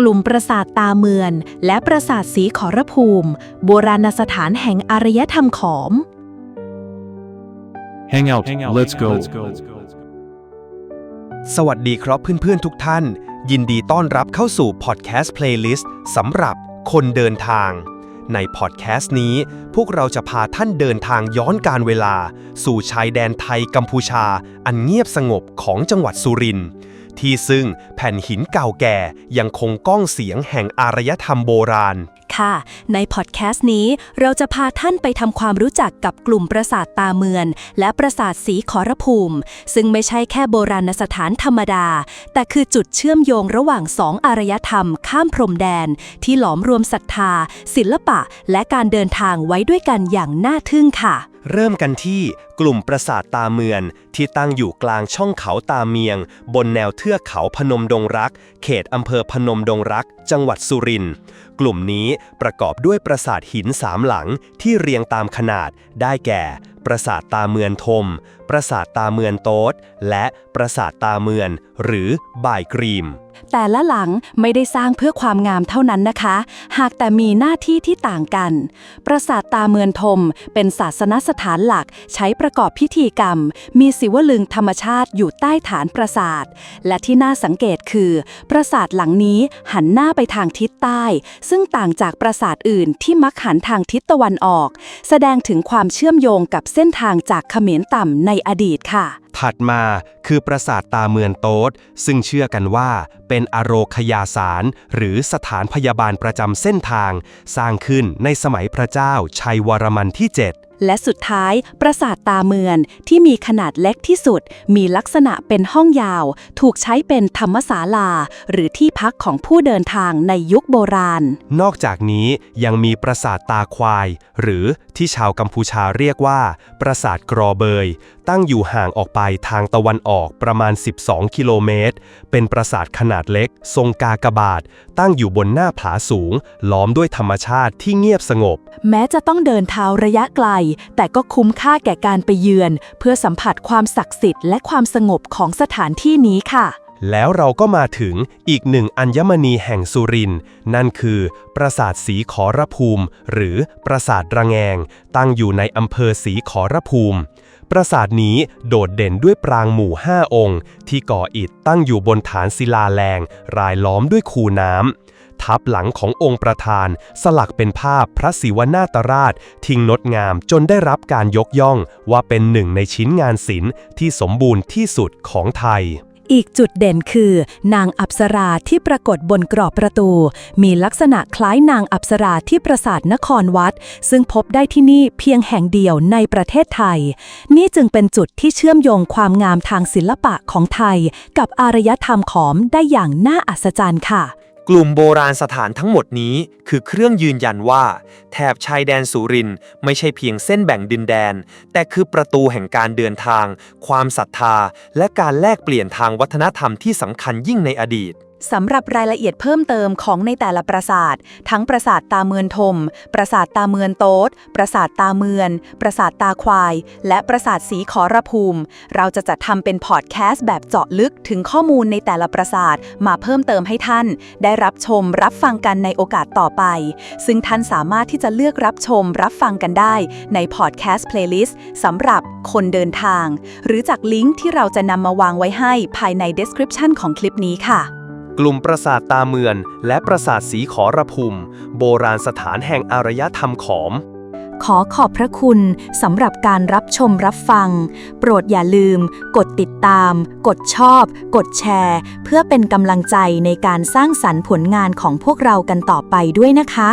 กลุ่มปราสาทตาเมือน และปราสาทสีขอรภูมิ โบราณสถานแห่งอารยธรรมขอม Hang out. Let's go. สวัสดีครับเพื่อนๆทุกท่าน ยินดีต้อนรับเข้าสู่พอดแคสต์เพลย์ลิสต์สำหรับคนเดินทาง ในพอดแคสต์นี้ พวกเราจะพาท่านเดินทางย้อนการเวลา สู่ชายแดนไทยกัมพูชา อันเงียบสงบของจังหวัดสุรินทร์ ที่ซึ่งแผ่นหินเก่าแก่ยังคงก้องเสียงแห่งอารยธรรมโบราณ ค่ะ ในพอดแคสต์นี้เราจะพาท่านไปทำความรู้จักกับกลุ่มปราสาทตาเมือน และปราสาทสีขอรภูมิ ซึ่งไม่ใช่แค่โบราณสถานธรรมดา แต่คือจุดเชื่อมโยงระหว่างสองอารยธรรม ข้ามพรมแดน ที่หลอมรวมศรัทธา ศิลปะ และการเดินทางไว้ด้วยกันอย่างน่าทึ่งค่ะ เริ่มกันที่กลุ่มปราสาทตาเมือนที่ตั้งอยู่กลางช่องเขาตาเมียง บนแนวเทือกเขาพนมดงรัก เขตอำเภอพนมดงรัก จังหวัดสุรินทร์กลุ่มนี้ประกอบด้วยปราสาทหินสามหลังที่เรียงตามขนาดได้แก่ ปราสาทตาเมือนทม ปราสาทตาเมือนโต๊ด และปราสาทตาเมือน หรือบ่ายกรีม แต่ละหลังไม่ได้สร้างเพื่อความงามเท่านั้นนะคะ หากแต่มีหน้าที่ที่ต่างกัน ปราสาทตาเมือนทม เป็นศาสนสถานหลักใช้ประกอบพิธีกรรม มีศิวลึงธรรมชาติอยู่ใต้ฐานปราสาท และที่น่าสังเกตคือ ปราสาทหลังนี้หันหน้าไปทางทิศใต้ ซึ่งต่างจากปราสาทอื่นที่มักหันทางทิศตะวันออก แสดงถึงความเชื่อมโยงกับเส้นทางจากเขมรต่ำในอดีตค่ะ ถัดมาคือปราสาทตาเมือนโต๊ดซึ่งเชื่อกันว่าเป็นอโรคยาสาร หรือสถานพยาบาลประจำเส้นทาง สร้างขึ้นในสมัยพระเจ้าชัยวรมันที่ 7 และสุดท้าย ปราสาทตาเมือนที่มีขนาดเล็กที่สุด มีลักษณะเป็นห้องยาว ถูกใช้เป็นธรรมศาลา หรือที่พักของผู้เดินทางในยุคโบราณ นอกจากนี้ยังมีปราสาทตาควาย หรือที่ชาวกัมพูชาเรียกว่า ปราสาทกรอเบย ตั้งอยู่ห่างออกไปทางตะวันออกประมาณ 12 กิโลเมตร เป็นปราสาทขนาดเล็ก ทรงกากบาท ตั้งอยู่บนหน้าผาสูง ล้อมด้วยธรรมชาติที่เงียบสงบ แม้จะต้องเดินเท้าระยะไกล แต่ก็คุ้มค่าแก่การไปเยือน เพื่อสัมผัสความศักดิ์สิทธิ์และความสงบของสถานที่นี้ค่ะ แล้วเราก็มาถึงอีกหนึ่งอัญมณีแห่งสุริน นั่นคือ ปราสาทสีขอรภูมิ หรือปราสาทระแงง ตั้งอยู่ในอำเภอสีขอรภูมิ ปราสาทนี้โดดเด่นด้วยปรางหมู่ห้าองค์ ที่ก่ออิฐตั้งอยู่บนฐานศิลาแรง รายล้อมด้วยคูน้ำทับหลังขององค์ประธาน สลักเป็นภาพพระศิวนาตราช ทิ้งงดงามจนได้รับการยกย่อง ว่าเป็นหนึ่งในชิ้นงานศิลป์ที่สมบูรณ์ที่สุดของไทย อีกจุดเด่นคือ นางอัปสราที่ปรากฏบนกรอบประตู มีลักษณะคล้ายนางอัปสราที่ปราสาทนครวัด ซึ่งพบได้ที่นี่เพียงแห่งเดียวในประเทศไทย นี่จึงเป็นจุดที่เชื่อมโยงความงามทางศิลปะของไทย กับอารยธรรมขอมได้อย่างน่าอัศจรรย์ค่ะ กลุ่มโบราณสถานทั้งหมดนี้คือเครื่องยืนยันว่า แถบชายแดนสุรินไม่ใช่เพียงเส้นแบ่งดินแดน แต่คือประตูแห่งการเดินทาง ความศรัทธา และการแลกเปลี่ยนทางวัฒนธรรมที่สำคัญยิ่งในอดีตสำหรับรายละเอียดเพิ่มเติมของในแต่ละปราสาท ทั้งปราสาทตาเมือนทม ปราสาทตาเมือนโต๊ดปราสาทตาเมือน ปราสาทตาควาย และปราสาทสีขอรภูมิ เราจะจัดทำเป็นพอดแคสต์แบบเจาะลึกถึงข้อมูลในแต่ละปราสาทมาเพิ่มเติมให้ท่าน ได้รับชมรับฟังกันในโอกาสต่อไป ซึ่งท่านสามารถที่จะเลือกรับชมรับฟังกันได้ในพอดแคสต์เพลย์ลิสต์สำหรับคนเดินทาง หรือจากลิงก์ที่เราจะนำมาวางไว้ให้ภายใน description ของคลิปนี้ค่ะ กลุ่มปราสาทตาเมือน และปราสาทสีขอระพุม โบราณสถานแห่งอารยธรรมขอม ขอขอบพระคุณสำหรับการรับชมรับฟัง โปรดอย่าลืม กดติดตาม กดชอบ กดแชร์ เพื่อเป็นกำลังใจในการสร้างสรรค์ผลงานของพวกเรากันต่อไปด้วยนะคะ